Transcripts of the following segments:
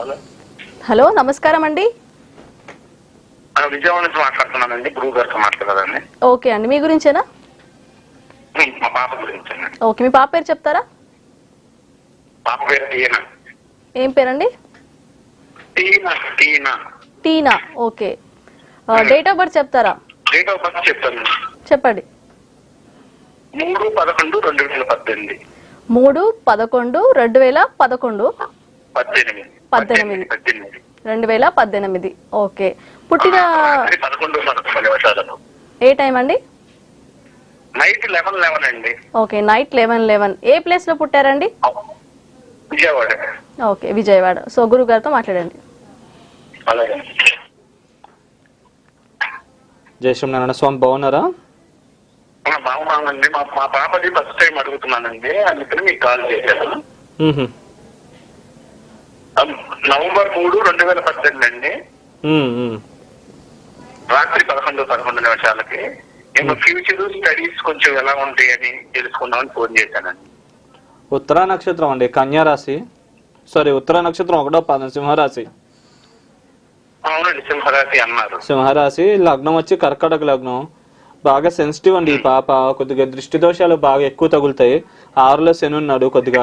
Hello hello నమస్కారం అండి. విజయవాడ నుంచి మాట్లాడుతున్నానండి గురువు గారితో ఓకే అండి మీ గురించేనా? మా పాప గురించి ఓకే మీ పాప పేరు చెప్తారా? పాప పేరు టీనా. ఏం పేరండి? Tina Tina. Tina okay. Date of birth చెప్తారా? డేట్ ఆఫ్ బర్త్ చెప్తాను చెప్పండి. మూడు పదకొండు రెండు వేల పద్దెనిమిది. మూడు పదకొండు రెండు వేల పదకొండు. పద్దెనిమిది. పద్దెనిమిది. రెండు వేల పద్దెనిమిది. ఓకే. పుట్టిన ఏ టైం అండి? నైట్ లెవెన్ లెవెన్ అండి. Okay night eleven eleven. ఏ ప్లేస్లో పుట్టారండి? విజయవాడ. ఓకే విజయవాడ. సో గురువు గారితో మాట్లాడండి. అలాగే. జై శ్రీనారాయణ స్వామి బాగున్నారా? బాగున్నానండి మా మా పాపది ఫస్ట్ టైం అడుగుతున్నానండి. అందుకని మీకు కాల్ చేశాను. నవంబర్ మూడు రెండు వేల పద్దెనిమిది అండి. రాత్రి పదకొండు పదకొండు నిమిషాలకి నేను ఫ్యూచర్ స్టడీస్ కొంచెం ఎలా ఉంటాయని తెలుసుకుందామని ఫోన్ చేశానండి. ఉత్తరా నక్షత్రం అండి కన్యా రాశి. సారీ ఉత్తరా నక్షత్రం ఒకటో పదం సింహరాశి. అవునండి సింహరాశి అన్నారు. సింహరాశి లగ్నం వచ్చి కర్కాటక లగ్నం. బాగా సెన్సిటివ్ అండి ఈ పాప కొద్దిగా దృష్టి దోషాలు బాగా ఎక్కువ తగులుతాయి. ఆరులో శని ఉన్నాడు కొద్దిగా.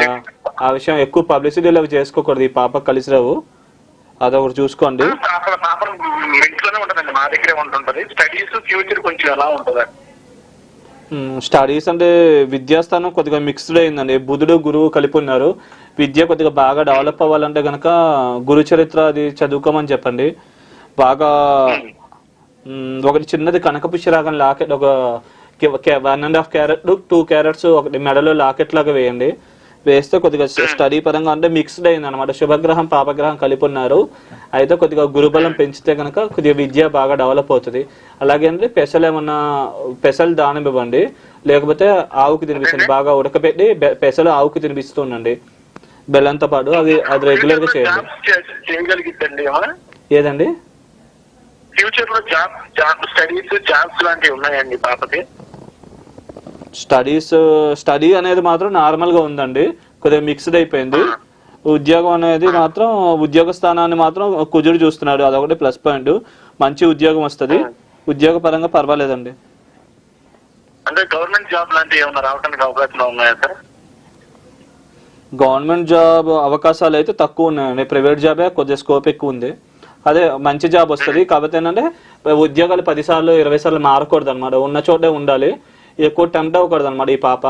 ఆ విషయం ఎక్కువ పబ్లిసిటీలో చేసుకోకూడదు. ఈ పాప కలిసి రావు. అదొకటి చూసుకోండి. అక్కడ పాప ఇంట్లోనే ఉంటుందండి. మా దగ్గరే ఉంటుంటది. స్టడీస్ ఫ్యూచర్ కొంచెం ఎలా ఉంటుందండి స్టడీస్ అంటే విద్యాస్థానం కొద్దిగా మిక్స్డ్ అయిందండి. బుధుడు గురువు కలిపి ఉన్నారు. విద్య కొద్దిగా బాగా డెవలప్ అవ్వాలంటే కనుక గురు చరిత్ర అది చదువుకోమని చెప్పండి. బాగా ఒకటి చిన్నది కనకపుష్యరాగం లాకెట్ ఒక one and half carat two carats ఒకటి మెడలో లాకెట్ లాగా వేయండి. వేస్తే కొద్దిగా స్టడీ పరంగా అంటే మిక్స్డ్ అయింది అనమాట శుభగ్రహం పాపగ్రహం కలిపి ఉన్నారు అయితే కొద్దిగా గురుబలం పెంచితే కనుక కొద్దిగా విద్య బాగా డెవలప్ అవుతుంది. అలాగే అంటే పెసలు ఏమన్నా పెసలు దానం ఇవ్వండి. లేకపోతే ఆవుకి తినిపించండి బాగా ఉడకబెట్టి పెసలు ఆవుకి తినిపిస్తూ ఉండండి బెల్లంతో పాటు అది అది రెగ్యులర్గా చేయండి. ఏదండి? ఫ్యూచర్లో జాబ్ జాబ్ స్టడీస్ జాబ్స్ లాంటివి ఉన్నాయండి పాపకి? స్టడీస్ స్టడీ అనేది మాత్రం నార్మల్గా ఉందండి. కొద్దిగా మిక్స్డ్ అయిపోయింది. ఉద్యోగం అనేది మాత్రం ఉద్యోగ స్థానాన్ని మాత్రం కుజుడు చూస్తున్నాడు. అదొకటి ప్లస్ పాయింట్ మంచి ఉద్యోగం వస్తుంది. ఉద్యోగ పరంగా పర్వాలేదండి. అంటే గవర్నమెంట్ జాబ్ లాంటివి రావడానికి అవకాశాలు ఉన్నాయా సార్? గవర్నమెంట్ జాబ్ అవకాశాలు అయితే తక్కువ ఉన్నాయండి. ప్రైవేట్ జాబే కొద్దిగా స్కోప్ ఎక్కువ ఉంది. అదే మంచి జాబ్ వస్తుంది. కాకపోతే ఏంటంటే ఉద్యోగాలు పది సార్లు ఇరవై సార్లు మారకూడదు అనమాట ఉన్న చోటే ఉండాలి. ఎక్కువ టెంప్ట్ అవ్వకూడదు అనమాట ఈ పాప.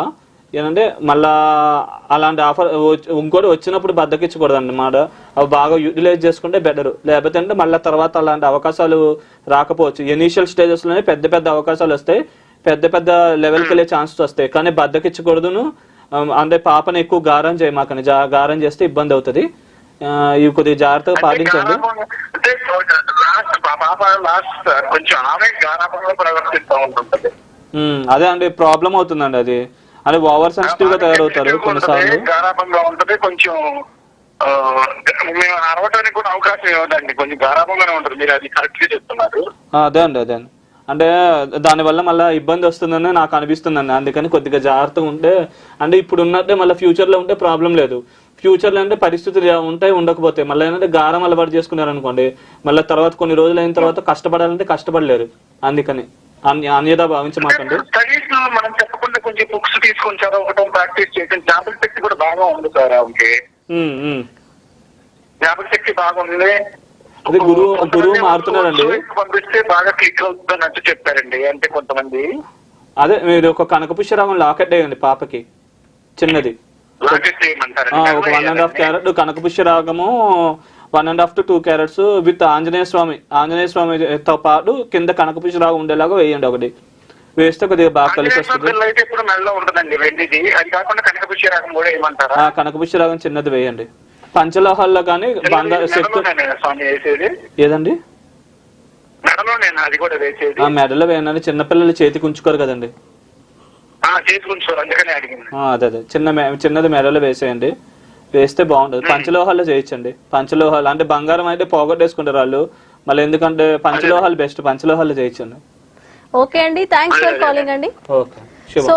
ఏంటంటే మళ్ళా అలాంటి ఆఫర్ ఇంకోటి వచ్చినప్పుడు బద్దకిచ్చకూడదు అనమాట అవి బాగా యూటిలైజ్ చేసుకుంటే బెటర్ లేకపోతే అంటే మళ్ళీ తర్వాత అలాంటి అవకాశాలు రాకపోవచ్చు. ఇనీషియల్ స్టేజెస్లోనే పెద్ద పెద్ద అవకాశాలు వస్తాయి. పెద్ద పెద్ద లెవెల్కి వెళ్ళే ఛాన్సెస్ వస్తాయి. కానీ బద్దకిచ్చకూడదును. అంటే పాపని ఎక్కువ గారం చేయమాకండి జా గారం చేస్తే ఇబ్బంది అవుతుంది. ఇవి కొద్దిగా జాగ్రత్తగా పాటించండి. అంటే లాస్ట్ పాప లాస్ట్ కొంచెం ఆమె గారాపంలో ప్రవర్తిస్తూ ఉంటుంటది ఉమ్, అదే అండి. ప్రాబ్లం అవుతుందండి అది. అంటే ఓవర్ సెన్సిటివ్గా తయారవుతారు కొన్నిసార్లు. ఉంటది కొంచెం ఆ, మేము అరవటానికి కూడా అవకాశం ఇవ్వదండి కొంచెం ఉంటుంది. మీరు అది కరెక్ట్గా చెప్తున్నారు. అదే అండి అదే అండి. అంటే దానివల్ల మళ్ళీ ఇబ్బంది వస్తుందని నాకు అనిపిస్తుందండి. అందుకని కొద్దిగా జాగ్రత్తగా ఉంటే అంటే ఇప్పుడు ఉన్నట్టే మళ్ళీ ఫ్యూచర్లో ఉంటే ప్రాబ్లం లేదు. ఫ్యూచర్లో అంటే పరిస్థితులు ఉంటాయి ఉండకపోతే. మళ్ళీ ఏంటంటే గారం అలవాటు చేసుకున్నారు అనుకోండి మళ్ళీ తర్వాత కొన్ని రోజులు అయిన తర్వాత కష్టపడాలంటే కష్టపడలేరు. అందుకని అన్య అన్యదా భావించమాకండి కొంచెం బుక్స్ తీసుకొని చదవటం ప్రాక్టీస్ చేయడం జ్ఞాపక శక్తి కూడా బాగా ఉంది సార్ ఆమెకి. జ్ఞాపక శక్తి బాగుంది అదే గురువు గురువు మారుతున్నారండి. పంపిస్తే బాగా క్లిక్ అవుతుంది అన్నట్టు చెప్పారండి. అంటే కొంతమంది అదే మీరు ఒక కనకపుష్యరాగం లాకెట్ వేయండి పాపకి. చిన్నది. ఒక వన్ అండ్ హాఫ్ క్యారెట్ కనకపుష్య రాగము one and half to two carats with Anjaneya Swami. Anjaneya స్వామితో పాటు కింద కనకపుష్య రాగం ఉండేలాగా వేయండి ఒకటి. వేస్తే కొద్దిగా బాగా కలిసి వస్తుంది. అయితే ఇప్పుడు మెల్ల ఉంటుందండి వెండిది అది కాకుండా కనకపుష్య రకం కూడా ఏమంటారా? ఆ కనకపుష్య రాగం చిన్నది వేయండి. పంచలోహాల్లో కానీ బంగారు శక్తి ఏదండి? మెడలో వేయండి. చిన్నపిల్లలు చేతికి ఉంచుకోరు కదండి. అదే అదే. చిన్న చిన్నది మెడలో వేసేయండి. వేస్తే బాగుంటుంది. పంచలోహాల్లో చేయించండి. పంచలోహాలు అంటే బంగారం అయితే పోగొట్టేసుకుంటారు వాళ్ళు. మళ్ళీ ఎందుకంటే పంచలోహాలు బెస్ట్ పంచలోహాలు చేయించండి. ఓకే అండి థ్యాంక్స్ ఫర్ కాలింగ్ అండి. సో